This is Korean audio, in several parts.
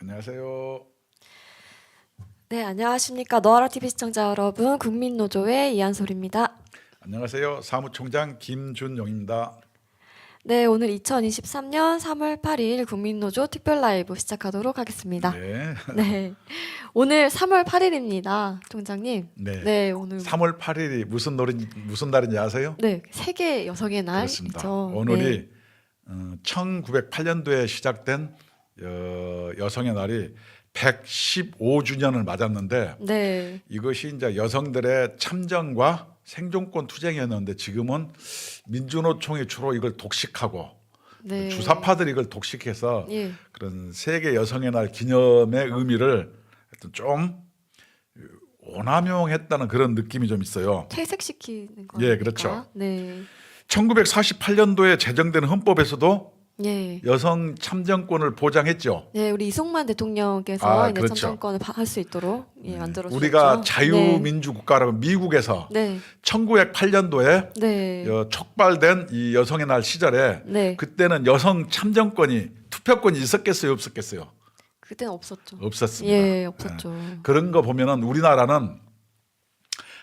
안녕하세요. 네, 안녕하십니까. 너하라 TV 시청자 여러분, 국민노조의 이한솔입니다. 안녕하세요. 사무총장 김준용입니다. 네, 오늘 2023년 3월 8일 국민노조 특별 라이브 시작하도록 하겠습니다. 네. 네. 오늘 3월 8일입니다. 총장님. 네. 네, 오늘 3월 8일이 무슨 노래 무슨 날인지 아세요? 네, 세계 여성의. 날이죠. 오늘이 네. 어, 1908년도에 시작된 여, 여성의 날이 115주년을 맞았는데 네. 이것이 이제 여성들의 참정과 생존권 투쟁이었는데 지금은 민주노총이 주로 이걸 독식하고 네. 주사파들이 이걸 독식해서 예. 그런 세계 여성의 날 기념의 의미를 하여튼 좀 오남용했다는 그런 느낌이 좀 있어요. 퇴색시키는 거. 예, 그렇죠. 네. 1948년도에 제정된 헌법에서도 예. 여성 참정권을 보장했죠. 네, 우리 이승만 대통령께서 아, 이제 그렇죠. 참정권을 할 수 있도록 예, 만들어 주셨죠. 우리가 자유민주 국가라고 미국에서 네. 1908년도에 네. 여- 촉발된 이 여성의 날 시절에 네. 그때는 여성 참정권이 투표권이 있었겠어요, 없었겠어요? 그때는 없었죠. 없었습니다. 예, 없었죠. 그런 거 보면은 우리나라는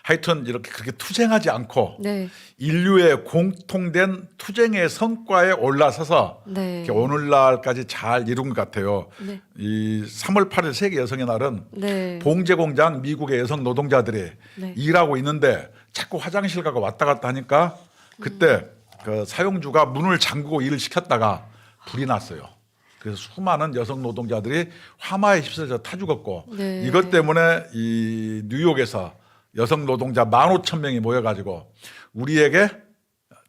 하여튼 이렇게 그렇게 투쟁하지 않고 네. 인류의 공통된 투쟁의 성과에 올라서서 네. 이렇게 오늘날까지 잘 이룬 것 같아요. 네. 이 3월 8일 세계 여성의 날은 네. 봉제 공장 미국의 여성 노동자들이 네. 일하고 있는데 자꾸 화장실 가고 왔다 갔다 하니까 그때 그 사용주가 문을 잠그고 일을 시켰다가 불이 났어요. 그래서 수많은 여성 노동자들이 화마에 휩쓸려 타 죽었고 네. 이것 때문에 이 뉴욕에서 여성 노동자 15,000명이 모여가지고 우리에게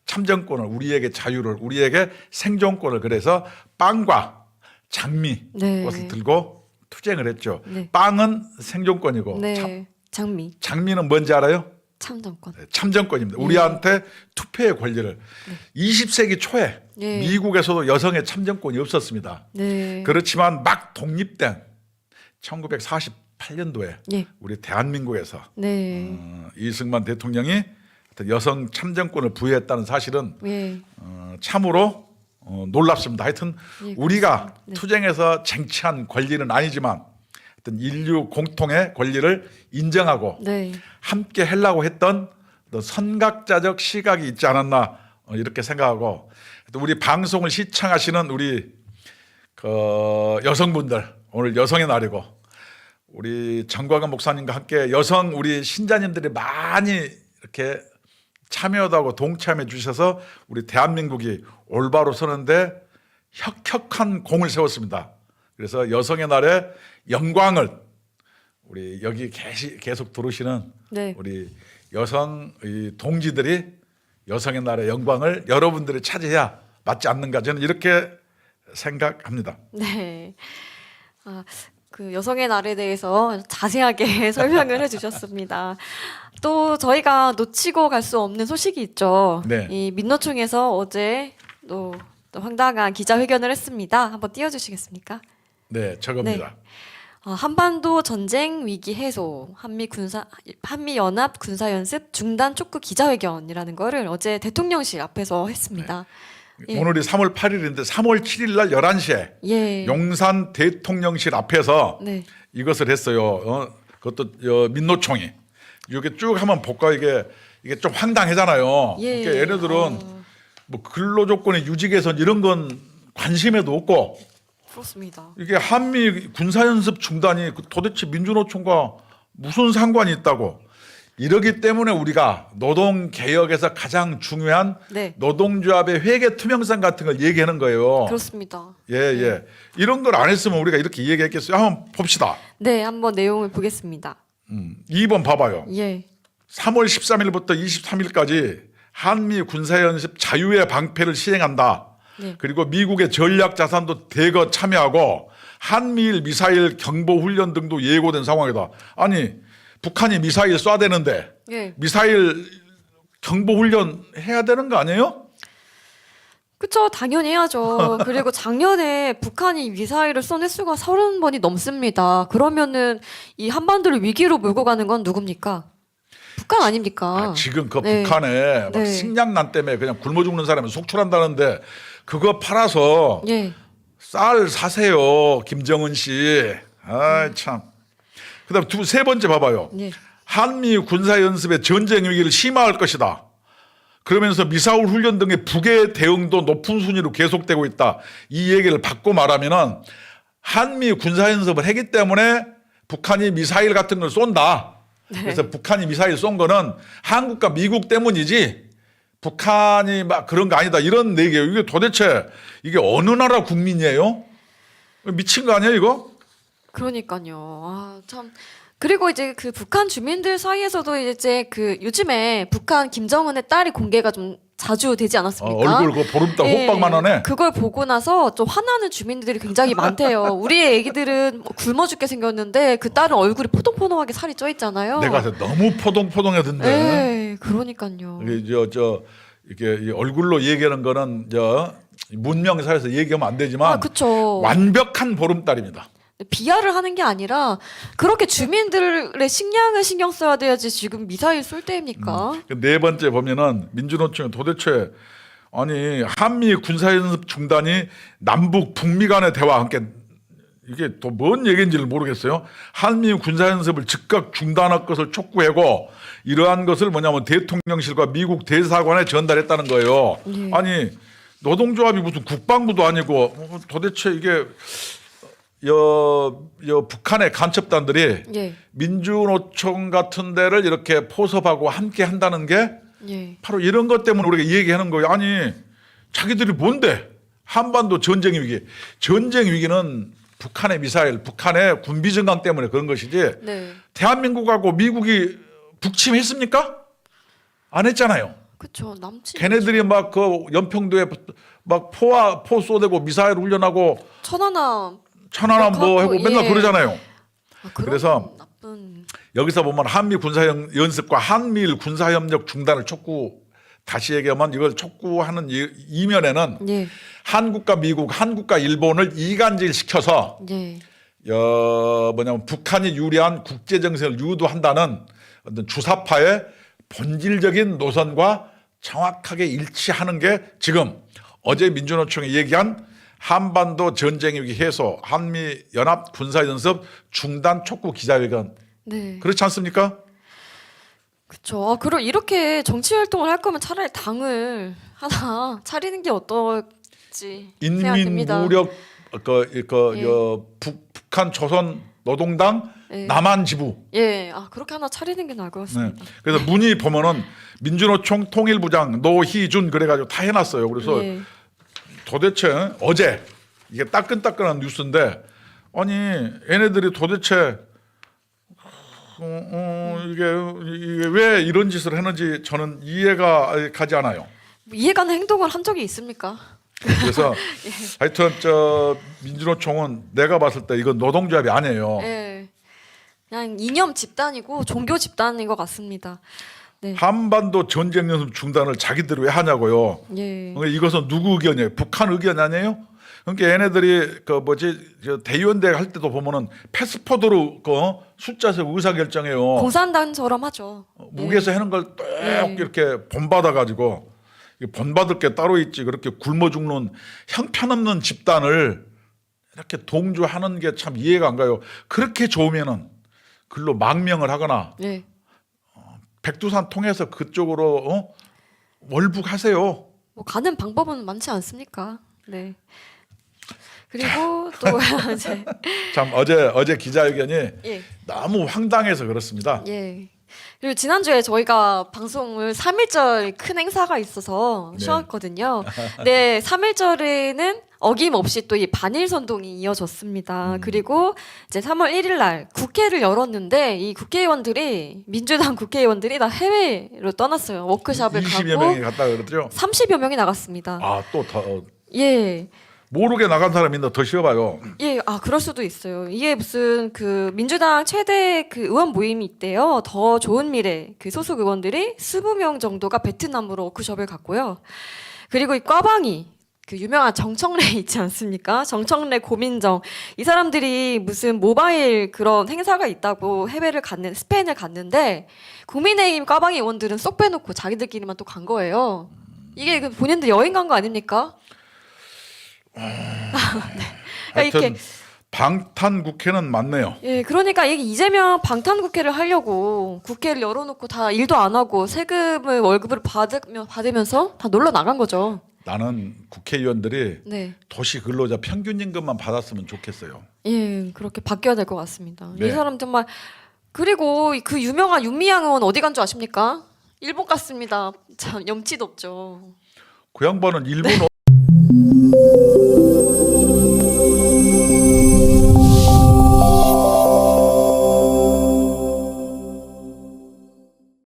참정권을, 우리에게 자유를, 우리에게 생존권을 그래서 빵과 장미 네. 꽃을 들고 투쟁을 했죠. 네. 빵은 생존권이고 네. 참- 장미 장미는 뭔지 알아요? 참정권. 네, 참정권입니다. 예. 우리한테 투표의 권리를 20세기 초에 예. 미국에서도 여성의 참정권이 없었습니다. 네. 그렇지만 막 독립된 1948년도에 예. 우리 대한민국에서 네. 어, 이승만 대통령이 하여튼 여성 참정권을 부여했다는 사실은 예. 어, 참으로 어, 놀랍습니다. 하여튼 예, 우리가. 네. 투쟁에서 쟁취한 권리는 아니지만 하여튼 인류 공통의 권리를 인정하고 네. 함께 하려고 했던 어떤 선각자적 시각이 있지 않았나 어, 이렇게 생각하고 또 우리 방송을 시청하시는 우리 그 여성분들 오늘 여성의 날이고 우리 정광훈 목사님과 함께 여성 우리 신자님들이 많이 이렇게 참여하고 동참해 주셔서 우리 대한민국이 올바로 서는데 혁혁한 공을 세웠습니다. 그래서 여성의 날에 영광을 우리 여기 계시, 계속 들으시는 네. 우리 여성 이 동지들이 여성의 날의 영광을 여러분들이 차지해야 맞지 않는가 저는 이렇게 생각합니다. 네. 아, 그 여성의 날에 대해서 자세하게 설명을 해주셨습니다. 또 저희가 놓치고 갈 수 없는 소식이 있죠. 네. 이 민노총에서 어제 또, 또 황당한 기자회견을 했습니다. 한번 띄워주시겠습니까? 네, 저겁니다. 어, 한반도 전쟁 위기 해소, 한미 군사 한미 연합 군사 연습 중단 촉구 기자회견이라는 거를 어제 대통령실 앞에서 했습니다. 예. 오늘이 3월 8일인데 3월 7일 날 11시에 예. 용산 대통령실 앞에서 네. 이것을 했어요. 어, 그것도 어, 민노총이 이렇게 쭉 한번 볼까 이게 이게 좀 황당하잖아요. 예. 그러니까 얘네들은 어, 뭐 근로 조건의 유지 개선 이런 건 관심에도 없고 그렇습니다. 이게 한미 군사연습 중단이 그 도대체 민주노총과 무슨 상관이 있다고 이러기 때문에 우리가 노동 개혁에서 가장 중요한 네. 노동조합의 회계 투명성 같은 걸 얘기하는 거예요. 그렇습니다. 예, 예. 이런 걸 안 했으면 우리가 이렇게 얘기했겠어요. 한번 봅시다. 네, 한번 내용을 보겠습니다. 음, 2번 봐봐요. 예. 3월 13일부터 23일까지 한미 군사연습 자유의 방패를 시행한다. 네. 그리고 미국의 전략 자산도 대거 참여하고 한미일 미사일 경보 훈련 등도 예고된 상황이다. 아니 북한이 미사일 쏴대는데 예. 미사일 경보 훈련 해야 되는 거 아니에요? 그쵸, 당연히 해야죠. 그리고 작년에 북한이 미사일을 쏜 횟수가 30번이 넘습니다. 그러면은 이 한반도를 위기로 몰고 가는 건 누굽니까? 북한 아닙니까? 아, 지금 그 네. 북한에 막 네. 식량난 때문에 그냥 굶어 죽는 사람이 속출한다는데 그거 팔아서 예. 쌀 사세요, 김정은 씨. 아 참. 그다음 두 세 번째 봐봐요. 예. 한미 군사 연습의 전쟁 위기를 심화할 것이다. 그러면서 미사일 훈련 등의 북의 대응도 높은 순위로 계속되고 있다. 이 얘기를 바꿔 말하면은 한미 군사 연습을 했기 때문에 북한이 미사일 같은 걸 쏜다. 그래서 북한이 미사일 쏜 거는 한국과 미국 때문이지 북한이 막 그런 거 아니다. 이런 얘기예요. 이게 도대체 이게 어느 나라 국민이에요? 미친 거 아니에요, 이거? 그러니까요. 아, 참. 그리고 이제 그 북한 주민들 사이에서도 이제 그 요즘에 북한 김정은의 딸이 공개가 좀 자주 되지 어, 않았습니까? 얼굴 그 보름달 예, 호빵만 하네. 그걸 보고 나서 좀 화나는 주민들이 굉장히 많대요. 우리의 애기들은 뭐 굶어 죽게 생겼는데 그 딸은 얼굴이 포동포동하게 살이 쪄 있잖아요. 내가 너무 포동포동하던데. 예, 그러니까요. 이게 저, 저 이렇게 이 얼굴로 얘기하는 거는 저 문명사에서 얘기하면 안 되지만 아. 완벽한 보름달입니다. 비하를 하는 게 아니라 그렇게 주민들의 식량을 신경 써야 돼야지 지금 미사일 쏠 때입니까? 그네 번째 보면은 민주노총이 도대체 아니 한미 군사연습 중단이 남북 북미 간의 대화 함께 이게 또 뭔 얘기인지를 모르겠어요. 한미 군사연습을 즉각 중단할 것을 촉구하고 이러한 것을 뭐냐면 대통령실과 미국 대사관에 전달했다는 거예요. 예. 아니 노동조합이 무슨 국방부도 아니고 어, 도대체 이게 여, 여 북한의 간첩단들이 예, 민주노총 같은 데를 이렇게 포섭하고 함께 한다는 게 예, 바로 이런 것 때문에 우리가 이 얘기하는 거예요. 아니 자기들이 뭔데? 한반도 전쟁 위기, 전쟁 위기는 북한의 미사일, 북한의 군비 증강 때문에 그런 것이지. 네, 대한민국하고 미국이 북침했습니까? 안 했잖아요. 그쵸. 남친 걔네들이 막 그 연평도에 막 포와 포 쏘대고 미사일 훈련하고 천하나 천안함 뭐 하고 맨날 예. 그러잖아요. 아, 그래서 나쁜 여기서 보면 한미 군사 연- 연습과 한미일 군사 협력 중단을 촉구 다시 얘기하면 이걸 촉구하는 이- 이면에는 예, 한국과 미국, 한국과 일본을 이간질 시켜서 예, 어, 뭐냐면 북한이 유리한 국제 정세를 유도한다는 어떤 주사파의 본질적인 노선과 정확하게 일치하는 게 지금 어제 민주노총이 얘기한 한반도 전쟁 위기 해소, 한미 연합 군사 연습 중단 촉구 기자회견 네, 그렇지 않습니까? 그쵸. 아, 그럼 이렇게 정치 활동을 할 거면 차라리 당을 하나 차리는 게 어떨지 인민 생각됩니다. 무력 그, 그, 예. 여, 북, 북한 조선 노동당 예. 남한 지부. 예, 아 그렇게 하나 차리는 게 나을 것 네. 같습니다. 그래서 문의 보면은 민주노총 통일부장 노희준 그래가지고 다 해놨어요. 그래서 예, 도대체 어제 이게 따끈따끈한 뉴스인데 아니 얘네들이 도대체 어, 어, 이게 이게 왜 이런 짓을 했는지 저는 이해가 가지 않아요. 뭐 이해가는 행동을 한 적이 있습니까? 그래서 예. 하여튼 저 민주노총은 내가 봤을 때 이건 노동조합이 아니에요. 예, 그냥 이념 집단이고 종교 집단인 것 같습니다. 네, 한반도 전쟁 연습 중단을 자기들이 왜 하냐고요. 예, 그러니까 이것은 누구 의견이에요? 북한 의견 아니에요? 그러니까 얘네들이 그 뭐지 저 대의원대 할 때도 보면은 패스포드로 그 숫자 세고 의사 결정해요. 공산당처럼 하죠. 무게에서 하는 걸뚝 네. 이렇게 본받아 가지고 본받을 게 따로 있지 그렇게 굶어 죽는 형편없는 집단을 이렇게 동조하는 게 참 이해가 안 가요. 그렇게 좋으면은 글로 망명을 하거나 예, 백두산 통해서 그쪽으로 어? 월북하세요. 뭐 가는 방법은 많지 않습니까? 네. 그리고 또 이제 참 어제 어제 기자회견이 예. 너무 황당해서 그렇습니다. 예. 그리고 지난주에 저희가 방송을 3.1절 큰 행사가 있어서 네. 쉬었거든요. 네, 3.1절에는 어김없이 또 이 반일 선동이 음. 이어졌습니다. 그리고 이제 3월 1일 날 국회를 열었는데 이 국회의원들이 민주당 국회의원들이 다 해외로 떠났어요. 워크숍을 20여 가고 명이 갔다 그러더죠. 30여 명이 나갔습니다. 아또 더 예. 모르게 나간 있나 더 쉬어봐요. 예, 아 그럴 수도 있어요. 이게 무슨 그 민주당 최대 그 의원 모임이 있대요. 더 좋은 미래 그 소속 의원들이 20명 정도가 베트남으로 워크숍을 갔고요. 그리고 이 꽈방이 그 유명한 정청래 있지 않습니까? 정청래 고민정 이 사람들이 무슨 모바일 그런 행사가 있다고 해외를 갔는 스페인을 갔는데 국민의힘 까방이 의원들은 쏙 빼놓고 자기들끼리만 또 간 거예요. 이게 그 본인들 여행 간 거 아닙니까? 하여튼 이렇게- 방탄 국회는 맞네요. 예, 그러니까 이게 이재명 방탄 국회를 하려고 국회를 열어놓고 다 일도 안 하고 세금을 월급을 받으며 받으면서 다 놀러 나간 거죠. 나는 국회의원들이 네, 도시 근로자 평균 임금만 받았으면 좋겠어요. 예, 그렇게 바뀌어야 될 것 같습니다. 네. 이 사람 정말 그리고 그 유명한 윤미향 의원 어디 간 줄 아십니까? 일본 갔습니다. 참 염치도 없죠. 그 양반은 일본